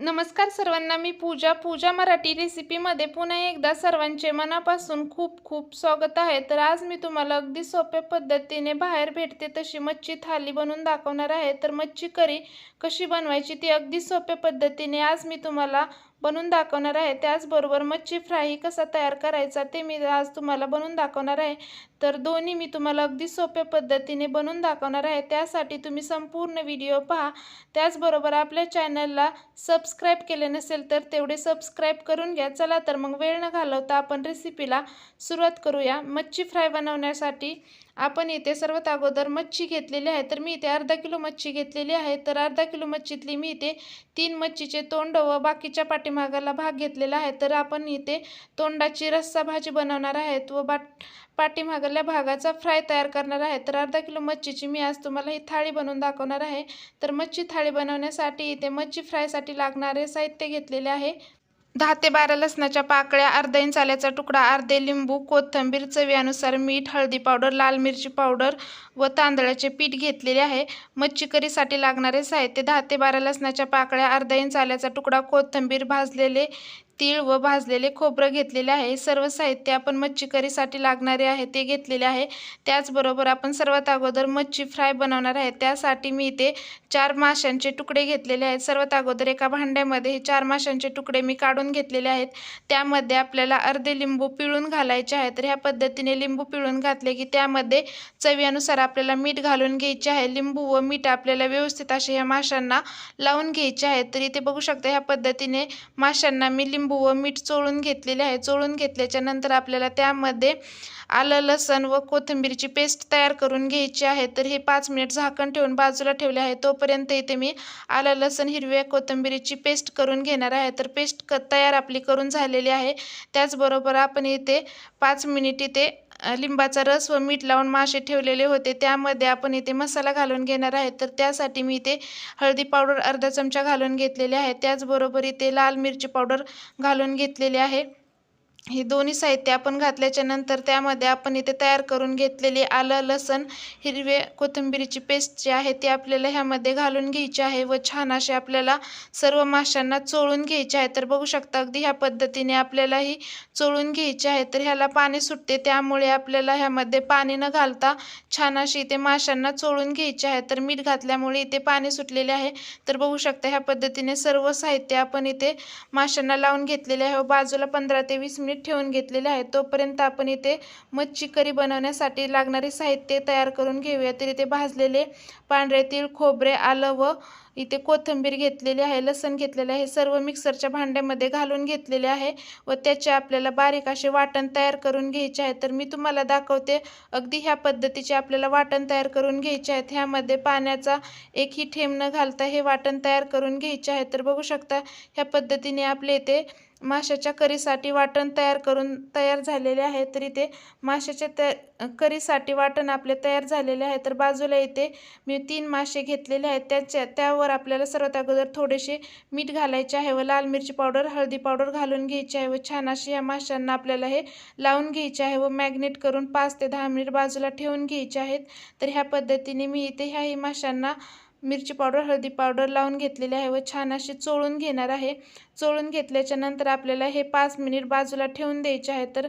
नमस्कार सर्वांना मी पूजा. पूजा मराठी रेसिपीमध्ये पुन्हा एकदा सर्वांचे मनापासून खूप खूप स्वागत आहे. तर आज मी तुम्हाला अगदी सोप्या पद्धतीने बाहेर भेटते तशी मच्छी थाली बनवून दाखवणार आहे. तर मच्छी करी कशी बनवायची ती अगदी सोप्या पद्धतीने आज मी तुम्हाला बनवून दाखवणार आहे. त्याचबरोबर मच्छी फ्राय कसा तयार करायचा ते मी आज तुम्हाला बनवून दाखवणार आहे. तर दोन्ही मी तुम्हाला अगदी सोप्या पद्धतीने बनवून दाखवणार आहे. त्यासाठी तुम्ही संपूर्ण व्हिडिओ पहा. त्याचबरोबर आपल्या चॅनलला सबस्क्राईब केले नसेल तर तेवढे सबस्क्राईब करून घ्या. चला तर मग वेळ न घालवता आपण रेसिपीला सुरुवात करूया. मच्छी फ्राय बनवण्यासाठी आपण इथे सर्वात अगोदर मच्छी घेतलेली आहे तर मी इथे अर्धा किलो मच्छी घेतलेली आहे. तर अर्धा किलो मच्छीतली मी इथे तीन मच्छीचे तोंड व बाकीच्या पाठीमागाला भाग घेतलेला आहे. तर आपण इथे तोंडाची रस्सा भाजी बनवणार आहेत व बाट पाठीमागल्या भागाचा फ्राय तयार करणार आहे. तर अर्धा किलो मच्छीची मी आज तुम्हाला ही थाळी बनवून दाखवणार आहे. तर मच्छी थाळी बनवण्यासाठी इथे मच्छी फ्रायसाठी लागणारे साहित्य घेतलेले आहे. दहा ते बारा लसणाच्या पाकळ्या अर्धा इंच आल्याचा तुकडा अर्धे लिंबू कोथिंबीर चवीनुसार मीठ हळदी पावडर लाल मिरची पावडर व तांदळाचे पीठ घेतलेले आहे. मच्छी करीसाठी लागणारे साहित्य दहा ते बारा लसणाच्या पाकळ्या अर्धा इंच आल्याचा तुकडा कोथिंबीर भाजलेले तीळ व भाजलेले खोबरं घेतलेले आहे. सर्व साहित्य आपण मच्छी करीसाठी लागणारे आहे ते घेतलेले आहे. त्याचबरोबर आपण सर्वात अगोदर मच्छी फ्राय बनवणार आहे. त्यासाठी मी इथे चार माशांचे तुकडे घेतलेले आहेत. सर्वात अगोदर एका भांड्यामध्ये हे चार माशांचे तुकडे मी काढून घेतलेले आहेत. त्यामध्ये आपल्याला अर्धे लिंबू पिळून घालायचे आहे तर ह्या पद्धतीने लिंबू पिळून घातले की त्यामध्ये चवीनुसार आपल्याला मीठ घालून घ्यायचे आहे. लिंबू व मीठ आपल्याला व्यवस्थित असे ह्या माशांना लावून घ्यायचे आहे. तर इथे बघू शकता ह्या पद्धतीने माशांना मी लिंबू व मीठ चोळून घेतलेले आहे. चोळून घेतल्याच्या नंतर आपल्याला त्यामध्ये आलं लसण व कोथिंबीरची पेस्ट तयार करून घ्यायची आहे. तर हे पाच मिनिट झाकण ठेवून बाजूला ठेवले आहे. तोपर्यंत इथे मी आलं लसण हिरव्या कोथिंबीरीची पेस्ट करून घेणार आहे. तर पेस्ट क तयार आपली करून झालेली आहे. त्याचबरोबर आपण इथे पाच मिनिट इथे लिंबाचा रस व मीठ लावून मासे ठेवलेले होते. त्यामध्ये आपण इथे मसाला घालून घेणार आहे. तर त्यासाठी मी इथे हळदी पावडर अर्धा चमचा घालून घेतलेले आहे. त्याचबरोबर इथे लाल मिरची पावडर घालून घेतलेले आहे. हे दोन्ही साहित्य आपण घातल्याच्या नंतर त्यामध्ये आपण इथे तयार करून घेतलेली आलं लसण हिरवे कोथिंबिरीची पेस्ट जी आहे ती आपल्याला ह्यामध्ये घालून घ्यायची आहे व छान असे आपल्याला सर्व माशांना चोळून घ्यायचे आहे. तर बघू शकता अगदी ह्या पद्धतीने आपल्याला ही चोळून घ्यायची आहे. तर ह्याला पाणी सुटते त्यामुळे आपल्याला ह्यामध्ये पाणी न घालता छान अशी इथे माशांना चोळून घ्यायचे आहे. तर मीठ घातल्यामुळे इथे पाणी सुटलेले आहे. तर बघू शकता ह्या पद्धतीने सर्व साहित्य आपण इथे माशांना लावून घेतलेले आहे व बाजूला पंधरा ते वीस मिनिट ठेवून घेतलेले आहे. तोपर्यंत आपण इथे मच्छी करी बनवण्यासाठी लागणारे साहित्य तयार करून घेऊया. तर इथे भाजलेले पांढरे तीळ खोबरे आलं व इथे कोथिंबीर घेतलेली आहे. लसण घेतलेले आहे. सर्व मिक्सरच्या भांड्यामध्ये घालून घेतलेले आहे व त्याचे आपल्याला बारीक असे वाटण तयार करून घ्यायचे आहे. तर मी तुम्हाला दाखवते अगदी ह्या पद्धतीचे आपल्याला वाटण तयार करून घ्यायचे आहेत. ह्यामध्ये पाण्याचा एकही ठेम न घालता हे वाटण तयार करून घ्यायचे आहे. तर बघू शकता ह्या पद्धतीने आपले इथे माशाच्या करीसाठी वाटण तयार करून तयार झालेले आहे. तर इथे माशाच्या त्या करीसाठी वाटण आपले तयार झालेले आहे. तर बाजूला इथे मी तीन मासे घेतलेले आहेत. त्याच्या त्यावर आपल्याला सर्वात अगोदर थोडेसे मीठ घालायचे आहे व लाल मिरची पावडर हळदी पावडर घालून घ्यायची आहे व छान अशी या माशांना आपल्याला हे लावून घ्यायचे आहे व मॅग्नेट करून पाच ते दहा मिनिट बाजूला ठेवून घ्यायचे आहेत. तर ह्या पद्धतीने मी इथे ह्याही माशांना मिरची पावडर हळदी पावडर लावून घेतलेली आहे व छान अशी चोळून घेणार आहे. चोळून घेतल्याच्या नंतर आपल्याला हे पाच मिनिट बाजूला ठेवून द्यायचे आहे. तर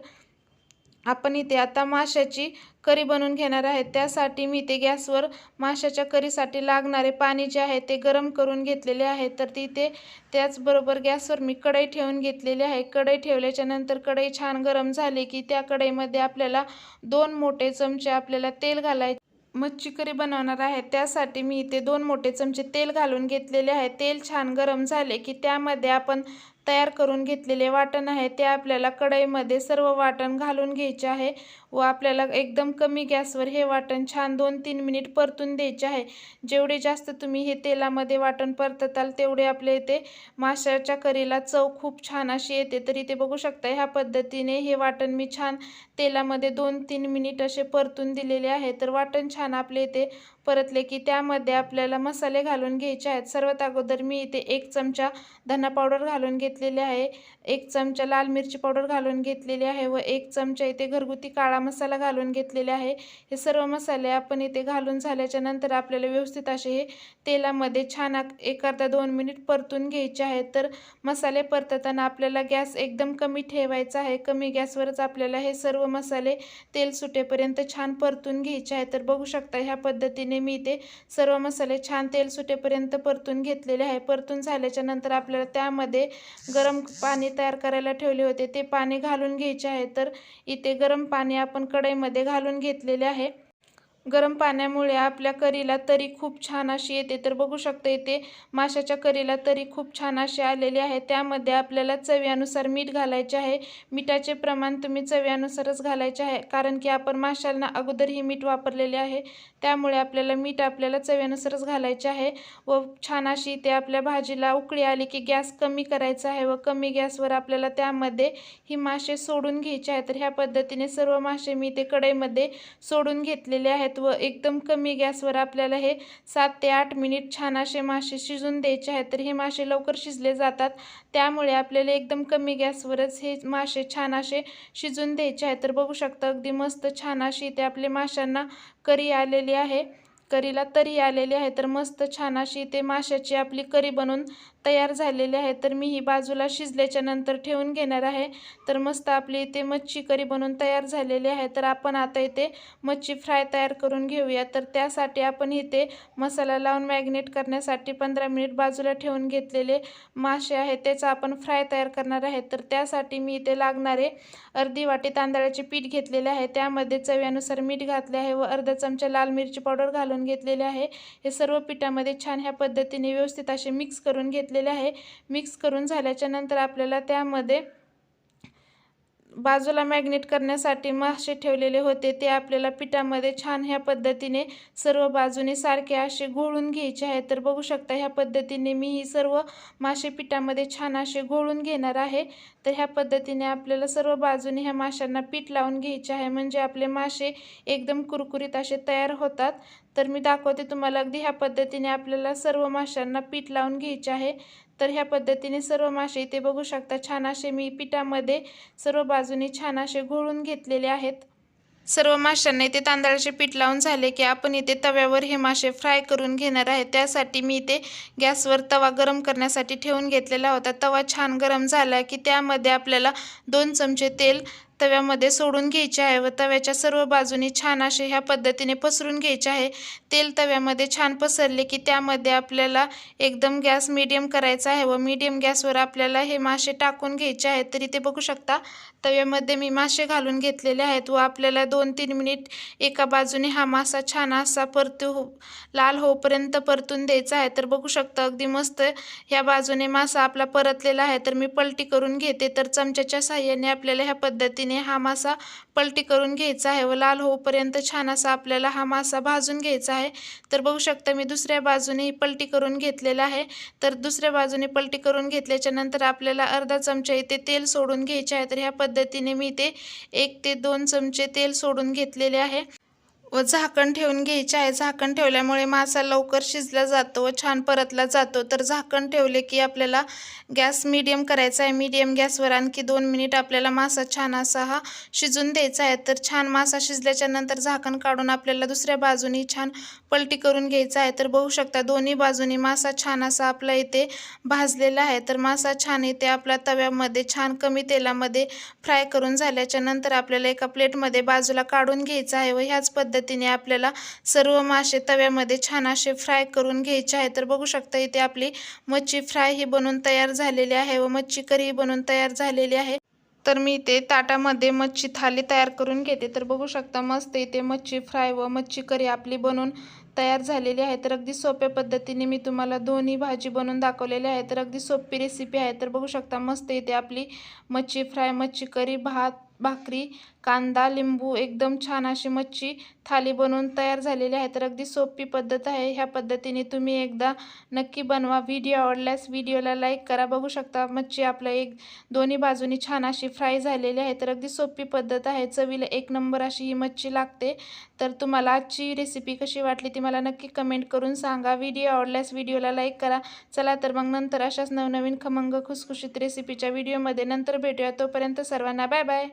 आपण इथे आता माशाची करी बनवून घेणार आहे. त्यासाठी मी इथे गॅसवर माशाच्या करीसाठी लागणारे पाणी जे आहे ते गरम करून घेतलेले आहे. तर तिथे त्याचबरोबर गॅसवर मी कढई ठेवून घेतलेली आहे. कढई ठेवल्याच्या नंतर कढई छान गरम झाली की त्या कढईमध्ये आपल्याला दोन मोठे चमचे आपल्याला तेल घालायचे मच्छी करी बनवणार आहे. त्यासाठी मी इथे दोन मोठे चमचे तेल घालून घेतलेले आहे. तेल छान गरम झाले की त्यामध्ये आपण तयार करून घेतलेले वाटण आहे ते आपल्याला कढईमध्ये सर्व वाटण घालून घ्यायचे आहे व आपल्याला एकदम कमी गॅसवर हे वाटण छान दोन तीन मिनिट परतून द्यायचे आहे. जेवढे जास्त तुम्ही हे तेलामध्ये वाटण परतताल तेवढे आपल्या इथे माशाच्या करीला चव खूप छान अशी येते. तर इथे बघू शकता ह्या पद्धतीने हे वाटण मी छान तेलामध्ये दोन तीन मिनिट असे परतून दिलेले आहे. तर वाटण छान आपले इथे परतले की त्यामध्ये आपल्याला मसाले घालून घ्यायचे आहेत. सर्वात अगोदर मी इथे एक चमचा धना पावडर घालून घेतलेले आहे. एक चमचा लाल मिरची पावडर घालून घेतलेली आहे व एक चमचा इथे घरगुती काळा मसाला घालून घेतलेले आहे. हे सर्व मसाले आपण इथे घालून झाल्याच्यानंतर आपल्याला व्यवस्थित असे हे तेलामध्ये छान एक अर्धा दोन मिनिट परतून घ्यायचे आहे. तर मसाले परतताना आपल्याला गॅस एकदम कमी ठेवायचा आहे. कमी गॅसवरच आपल्याला हे सर्व मसाले तेल सुटेपर्यंत छान परतून घ्यायचे आहे. तर बघू शकता ह्या पद्धतीने मी इथे सर्व मसाले छान तेल सुटेपर्यंत परतून घेतलेले आहे. परतून झाल्याच्यानंतर आपल्याला त्यामध्ये गरम पाणी तयार करायला ठेवले होते. ते पाणी घालून घ्यायचे आहे. तर इथे गरम पाणी आपण कढईमध्ये घालून घेतलेले आहे. गरम पाण्यामुळे आपल्या करीला तरी खूप छान अशी येते. तर बघू शकता इथे माशाच्या करीला तरी खूप छान अशी आलेली आहे. त्यामध्ये आपल्याला चवीनुसार मीठ घालायचे आहे. मिठाचे प्रमाण तुम्ही चव्यानुसारच घालायचे आहे. कारण की आपण माशांना अगोदर ही मीठ वापरलेले आहे. त्यामुळे आपल्याला मीठ आपल्याला चव्यानुसारच घालायचे आहे व छान अशी इथे आपल्या भाजीला उकळी आली की गॅस कमी करायचा आहे व कमी गॅसवर आपल्याला त्यामध्ये ही मासे सोडून घ्यायचे आहे तर ह्या पद्धतीने सर्व मासे मी ते कढईमध्ये सोडून घेतलेले आहेत. आहेत व एकदम कमी गॅसवर आपल्याला हे सात ते आठ मिनिट छान असे मासे शिजून द्यायचे आहेत. तर हे मासे लवकर शिजले जातात. त्यामुळे आपल्याला एकदम कमी गॅसवरच हे मासे छान असे शिजून द्यायचे आहेत. तर बघू शकता अगदी मस्त छान अशी इथे आपले माशांना करी आलेली आहे. करीला तरी आलेली आहे. तर मस्त छान अशी इथे माशाची आपली करी बनवून तयार झालेले आहे तर मी ही बाजूला शिजल्याच्या नंतर ठेवून घेणार आहे. तर मस्त आपली इथे मच्छी करी बनवून तयार झालेली आहे. तर आपण आता इथे मच्छी फ्राय तयार करून घेऊया. तर त्यासाठी आपण इथे मसाला लावून मॅग्नेट करण्यासाठी पंधरा मिनिट बाजूला ठेवून घेतलेले मासे आहेत त्याचा आपण फ्राय तयार करणार आहे. तर त्यासाठी मी इथे लागणारे अर्धी वाटी तांदळाचे पीठ घेतलेले आहे. त्यामध्ये चव्यानुसार मीठ घातले आहे व अर्धा चमचा लाल मिरची पावडर घालून घेतलेले आहे. हे सर्व पिठामध्ये छान ह्या पद्धतीने व्यवस्थित असे मिक्स करून घेत घेतलेले आहे. मिक्स करून झाल्याच्यानंतर आपल्याला त्यामध्ये बाजूला मॅग्नेट करण्यासाठी मासे ठेवलेले होते ते आपल्याला पिठामध्ये छान ह्या पद्धतीने सर्व बाजूने सारखे असे घोळून घ्यायचे आहे तर बघू शकता ह्या पद्धतीने मी ही सर्व मासे पिठामध्ये छान असे घोळून घेणार आहे. तर ह्या पद्धतीने आपल्याला सर्व बाजूने ह्या माशांना पीठ लावून घ्यायचे आहे. म्हणजे आपले मासे एकदम कुरकुरीत असे तयार होतात. तर मी दाखवते तुम्हाला अगदी ह्या पद्धतीने आपल्याला सर्व माशांना पीठ लावून घ्यायचे आहे. तर ह्या पद्धतीने सर्व मासे इथे बघू शकता. छान असे मी पिठामध्ये सर्व बाजूनी छान असे घोळून घेतलेले आहेत. सर्व माशांना इथे तांदळाचे पीठ लावून झाले की आपण इथे तव्यावर हे मासे फ्राय करून घेणार आहे. त्यासाठी मी इथे गॅसवर तवा गरम करण्यासाठी ठेवून घेतलेला होता. तवा छान गरम झाला की त्यामध्ये आपल्याला दोन चमचे तेल तव्यामध्ये सोडून घ्यायचे आहे व तव्याच्या सर्व बाजूनी छान असे ह्या पद्धतीने पसरून घ्यायचे आहे. तेल तव्यामध्ये छान पसरले की त्यामध्ये आपल्याला एकदम गॅस मीडियम करायचा आहे व मीडियम गॅसवर आपल्याला हे मासे टाकून घ्यायचे आहेत. तरी ते बघू शकता तव्यामध्ये मी मासे घालून घेतलेले आहेत व आपल्याला दोन तीन मिनिट एका बाजूने हा मासा छान असा परतू हो लाल होपर्यंत परतून द्यायचा आहे. तर बघू शकता अगदी मस्त ह्या बाजूने मासा आपला परतलेला आहे. तर मी पलटी करून घेते. तर चमच्याच्या साह्याने आपल्याला ह्या पद्धतीने हा मासा पलटी करून घ्यायचा आहे व लाल होऊपर्यंत छान असा आपल्याला हा मासा भाजून घ्यायचा आहे. तर बघू शकता मी दुसऱ्या बाजूने पलटी करून घेतलेला आहे. तर दुसऱ्या बाजूने पलटी करून घेतल्याच्या नंतर आपल्याला अर्धा चमचा इथे तेल सोडून घ्यायचे आहे. तर ह्या पद्धतीने मी ते एक ते दोन चमचे तेल सोडून घेतलेले आहे. व झाकण ठेवून घ्यायचे आहे. झाकण ठेवल्यामुळे मासा लवकर शिजला जातो व छान परतला जातो. तर झाकण ठेवले की आपल्याला गॅस मीडियम करायचा आहे. मीडियम गॅसवर आणखी दोन मिनिट आपल्याला मासा छान असा हा शिजून द्यायचा आहे. तर छान मासा शिजल्याच्या नंतर झाकण काढून आपल्याला दुसऱ्या बाजूनी छान पलटी करून घ्यायचा आहे. तर बघू शकता दोन्ही बाजूनी मासा छान असा आपला इथे भाजलेला आहे. तर मासा छान इथे आपल्या तव्यामध्ये छान कमी तेलामध्ये फ्राय करून झाल्याच्यानंतर आपल्याला एका प्लेटमध्ये बाजूला काढून घ्यायचा आहे व ह्याच पद्धती पद्धतीने आपल्याला सर्व मासे तव्यामध्ये छान असे फ्राय करून घ्यायचे आहे. तर बघू शकता इथे आपली मच्छी फ्राय ही बनवून तयार झालेली आहे व मच्छी करी बनवून तयार झालेली आहे. तर मी इथे ताटामध्ये मच्छी थाली तयार करून घेते. तर बघू शकता मस्त इथे मच्छी फ्राय व मच्छी करी आपली बनवून तयार झालेली आहे. तर अगदी सोप्या पद्धतीने मी तुम्हाला दोन्ही भाजी बनवून दाखवलेली आहे तर अगदी सोपी रेसिपी आहे. तर बघू शकता मस्त इथे आपली मच्छी फ्राय मच्छी करी भात भाकरी कांदा लिंबू एकदम छान अशी मच्छी थाली बनवून तयार झालेली आहे तर अगदी सोपी पद्धत आहे. ह्या पद्धतीने तुम्ही एकदा नक्की बनवा व्हिडिओ आवडल्यास व्हिडिओला लाईक करा. बघू शकता मच्छी आपल्या एक दोन्ही बाजूनी छान अशी फ्राय झालेली आहे. तर अगदी सोपी पद्धत आहे. चवीला एक नंबर अशी ही मच्छी लागते. तर तुम्हाला आजची रेसिपी कशी वाटली ती मला नक्की कमेंट करून सांगा. व्हिडिओ आवडल्यास व्हिडिओला लाईक करा. चला तर मग नंतर अशाच नवनवीन खमंग खुसखुशीत रेसिपीच्या व्हिडिओमध्ये नंतर भेटूया. तोपर्यंत सर्वांना बाय बाय